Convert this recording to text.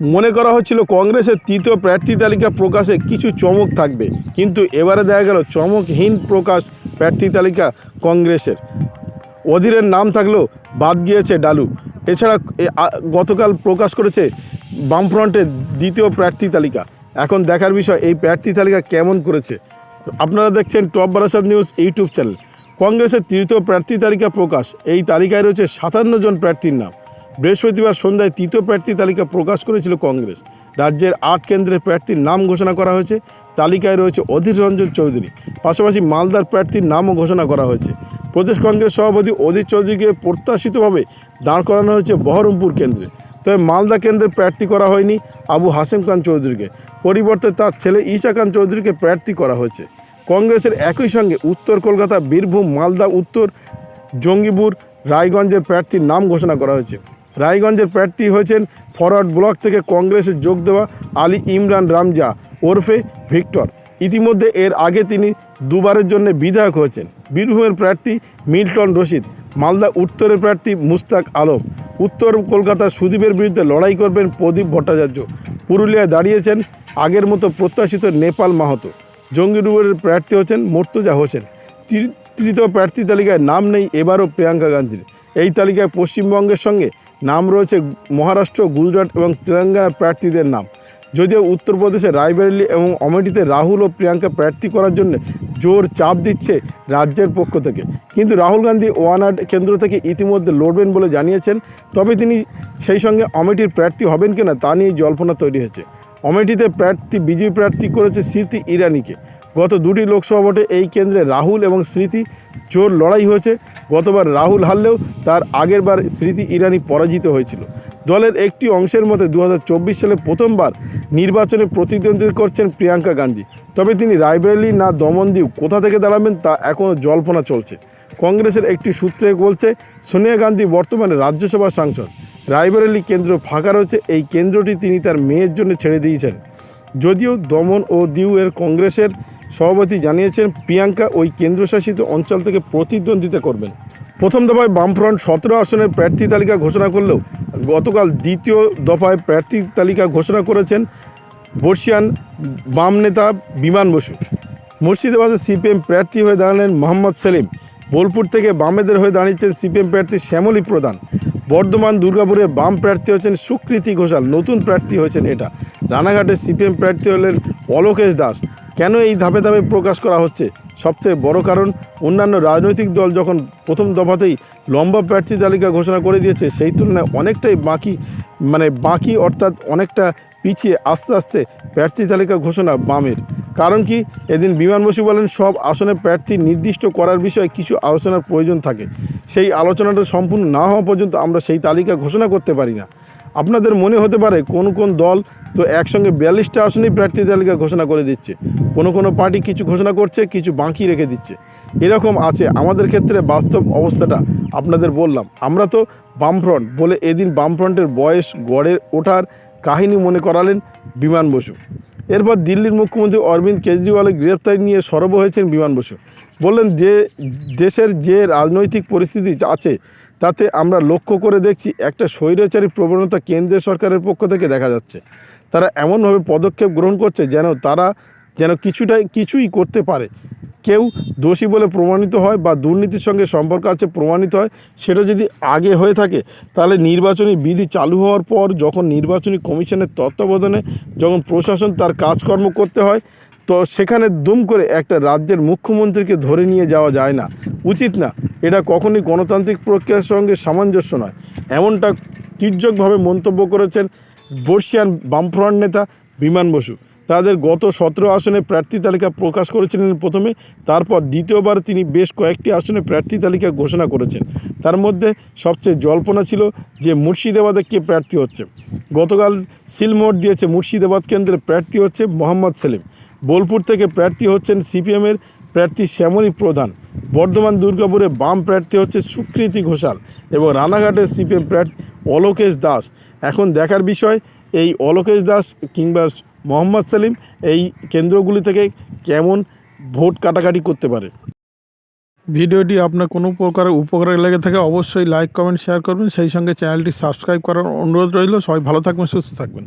মনে করা হচ্ছিল কংগ্রেসের তৃতীয় প্রার্থী তালিকা প্রকাশে কিছু চমক থাকবে, কিন্তু এবারে দেখা গেল চমকহীন প্রকাশ প্রার্থী তালিকা কংগ্রেসের। অধীরের নাম থাকলেও বাদ গিয়েছে ডালু। এছাড়া গতকাল প্রকাশ করেছে বামফ্রন্টের দ্বিতীয় প্রার্থী তালিকা। এখন দেখার বিষয়, এই প্রার্থী তালিকা কেমন করেছে? আপনারা দেখছেন top Barasat news YouTube channel. কংগ্রেসের তৃতীয় প্রার্থী তালিকা প্রকাশ, এই তালিকায় রয়েছে সাতান্ন জন প্রার্থীর নাম। বৃহস্পতিবার সন্ধ্যায় তৃতীয় প্রার্থী তালিকা প্রকাশ করেছিল কংগ্রেস। রাজ্যের আট কেন্দ্রের প্রার্থীর নাম ঘোষণা করা হয়েছে। তালিকায় রয়েছে অধীর রঞ্জন চৌধুরী। পাশাপাশি মালদার প্রার্থীর নামও ঘোষণা করা হয়েছে। প্রদেশ কংগ্রেস সভাপতি অধীর চৌধুরীকে প্রত্যাশিতভাবে দাঁড় করানো হয়েছে বহরমপুর কেন্দ্রে। তবে মালদা কেন্দ্রে প্রার্থী করা হয়নি আবু হাসেম খান চৌধুরীকে। পরিবর্তে তার ছেলে ঈশা খান চৌধুরীকে প্রার্থী করা হয়েছে। কংগ্রেসের একই সঙ্গে উত্তর কলকাতা, বীরভূম, মালদা, উত্তর, জঙ্গিপুর, রায়গঞ্জের প্রার্থীর নাম ঘোষণা করা হয়েছে। রায়গঞ্জের প্রার্থী হয়েছেন ফরওয়ার্ড ব্লক থেকে কংগ্রেসে যোগ দেওয়া আলী ইমরান রামজা, ওরফে ভিক্টর। ইতিমধ্যে এর আগে তিনি দুবারের জন্য বিধায়ক হয়েছেন। বীরভূমের প্রার্থী মিল্টন রশিদ, মালদা উত্তরের প্রার্থী মুস্তাক আলম। উত্তর কলকাতার সুদীপের বিরুদ্ধে লড়াই করবেন প্রদীপ ভট্টাচার্য। পুরুলিয়ায় দাঁড়িয়েছেন আগের মতো প্রত্যাশিত নেপাল মাহাতো। জঙ্গিডুবের প্রার্থী হচ্ছেন মোর্তজা হোসেন। তৃতীয় প্রার্থী তালিকায় নাম নেই এবারও প্রিয়াঙ্কা গান্ধীর। এই তালিকায় পশ্চিমবঙ্গের সঙ্গে নাম রয়েছে মহারাষ্ট্র, গুজরাট এবং তেলেঙ্গানা প্রার্থীদের নাম। যদিও উত্তরপ্রদেশে রায়বেরেলি এবং অমেঠিতে রাহুল ও প্রিয়াঙ্কা প্রার্থী করার জন্য জোর চাপ দিচ্ছে রাজ্যের পক্ষ থেকে। কিন্তু রাহুল গান্ধী ওয়ানাড কেন্দ্র থেকে ইতিমধ্যে লড়বেন বলে জানিয়েছেন, তবে তিনি সেই সঙ্গে অমেঠির প্রার্থী হবেন কিনা তা নিয়ে জল্পনা তৈরি হয়েছে। অমেঠিতে প্রার্থী, বিজয়ী প্রার্থী করেছে স্মৃতি ইরানিকে। গত দুটি লোকসভা ভোটে এই কেন্দ্রে রাহুল এবং স্মৃতি জোর লড়াই হয়েছে। গতবার রাহুল হারলেও তার আগেরবার স্মৃতি ইরানি পরাজিত হয়েছিল। দলের একটি অংশের মতে দু হাজার চব্বিশ সালে প্রথমবার নির্বাচনে প্রতিদ্বন্দ্বিতা করছেন প্রিয়াঙ্কা গান্ধী। তবে তিনি রায়বেরেলি না দমনদিউ কোথা থেকে দাঁড়াবেন তা এখনও জল্পনা চলছে। কংগ্রেসের একটি সূত্রে বলছে, সোনিয়া গান্ধী বর্তমানে রাজ্যসভার সাংসদ। রায়বেরেলি কেন্দ্র ফাঁকা রয়েছে, এই কেন্দ্রটি তিনি তার মেয়ের জন্য ছেড়ে দিয়েছেন। যদিও দমন ও দিউ এর কংগ্রেসের সভাপতি জানিয়েছেন, প্রিয়াঙ্কা ওই কেন্দ্রশাসিত অঞ্চল থেকে প্রতিদ্বন্দ্বিতা করবেন। প্রথম দফায় বামফ্রন্ট সতেরো আসনের প্রার্থী তালিকা ঘোষণা করলেও গতকাল দ্বিতীয় দফায় প্রার্থী তালিকা ঘোষণা করেছেন বর্ষিয়ান বাম নেতা বিমান বসু। মুর্শিদাবাদে সিপিএম প্রার্থী হয়ে দাঁড়ালেন মোহাম্মদ সেলিম। বোলপুর থেকে বামেদের হয়ে দাঁড়িয়েছেন সিপিএম প্রার্থী শ্যামলী প্রধান। বর্ধমান, দুর্গাপুরে বাম প্রার্থী হয়েছেন সুকৃতি ঘোষাল। নতুন প্রার্থী হয়েছেন এটা। রানাঘাটে সিপিএম প্রার্থী হলেন অলোকেশ দাস। কেন এই ধাপে ধাপে প্রকাশ করা হচ্ছে? সবচেয়ে বড় কারণ, অন্যান্য রাজনৈতিক দল যখন প্রথম দফাতেই লম্বা প্রার্থী তালিকা ঘোষণা করে দিয়েছে, সেই তুলনায় অনেকটাই বাকি মানে বাকি অর্থাৎ অনেকটা পিছিয়ে আস্তে আস্তে প্রার্থী তালিকা ঘোষণা বামের। কারণ কি? এদিন বিমান বসু বলেন, সব আসনে প্রার্থী নির্দিষ্ট করার বিষয়ে কিছু আলোচনার প্রয়োজন থাকে। সেই আলোচনাটা সম্পূর্ণ না হওয়া পর্যন্ত আমরা সেই তালিকা ঘোষণা করতে পারি না। আপনাদের মনে হতে পারে কোন কোন দল তো একসঙ্গে বিয়াল্লিশটা আসনেই প্রার্থী তালিকা ঘোষণা করে দিচ্ছে। কোনো কোনো পার্টি কিছু ঘোষণা করছে, কিছু বাঁকি রেখে দিচ্ছে। এরকম আছে আমাদের ক্ষেত্রে বাস্তব অবস্থাটা আপনাদের বললাম। আমরা তো বামফ্রন্ট বলে এদিন বামফ্রন্টের বয়স গড়ে ওঠার কাহিনী মনে করালেন বিমান বসু। এরপর দিল্লির মুখ্যমন্ত্রী অরবিন্দ কেজরিওয়ালের গ্রেপ্তারি নিয়ে সরব হয়েছেন বিমান বসু। বললেন, যে দেশের যে রাজনৈতিক পরিস্থিতি আছে, তাতে আমরা লক্ষ্য করে দেখছি একটা স্বৈরাচারী প্রবণতা কেন্দ্রীয় সরকারের পক্ষ থেকে দেখা যাচ্ছে। তারা এমনভাবে পদক্ষেপ গ্রহণ করছে যেন তারা যেন কিছুটাই, কিছুই করতে পারে। কেউ দোষী বলে প্রমাণিত হয় বা দুর্নীতির সঙ্গে সম্পর্ক আছে, প্রমাণিত হয়, সেটা যদি আগে হয়ে থাকে, তাহলে নির্বাচনী বিধি চালু হওয়ার পর যখন নির্বাচনী কমিশনের তত্ত্বাবধানে যখন প্রশাসন তার কাজকর্ম করতে হয়, তো সেখানে দুম করে একটা রাজ্যের মুখ্যমন্ত্রীকে ধরে নিয়ে যাওয়া যায় না। উচিত না। এটা কখনই গণতান্ত্রিক প্রক্রিয়ার সঙ্গে সামঞ্জস্য নয়। এমনটা তির্যকভাবে মন্তব্য করেছেন বর্ষিয়ান বামফ্রন্ট নেতা বিমান বসু। তাদের গত সতেরো আসনে প্রার্থী তালিকা প্রকাশ করেছিলেন প্রথমে, তারপর দ্বিতীয়বার তিনি বেশ কয়েকটি আসনে প্রার্থী তালিকা ঘোষণা করেছেন। তার মধ্যে সবচেয়ে জল্পনা ছিল যে মুর্শিদাবাদে কে প্রার্থী হচ্ছে। গতকাল সিলমোট দিয়েছে মুর্শিদাবাদ কেন্দ্রে প্রার্থী হচ্ছে মোহাম্মদ সেলিম। বোলপুর থেকে প্রার্থী হচ্ছেন সিপিএমের প্রার্থী শ্যামলী প্রধান। বর্ধমান দুর্গাপুরে বাম প্রার্থী হচ্ছে সুকৃতি ঘোষাল এবং রানাঘাটের সিপিএম প্রার্থী অলোকেশ দাস। এখন দেখার বিষয়, এই অলোকেশ দাস কিংবা মোহাম্মদ সেলিম এই কেন্দ্রগুলি থেকে কেমন ভোট কাটাকাটি করতে পারে? ভিডিওটি আপনার কোনো প্রকার উপকারে লেগে থাকে অবশ্যই লাইক, কমেন্ট, শেয়ার করবেন। সেই সঙ্গে চ্যানেলটি সাবস্ক্রাইব করার অনুরোধ রইল। সবাই ভালো থাকবেন, সুস্থ থাকবেন।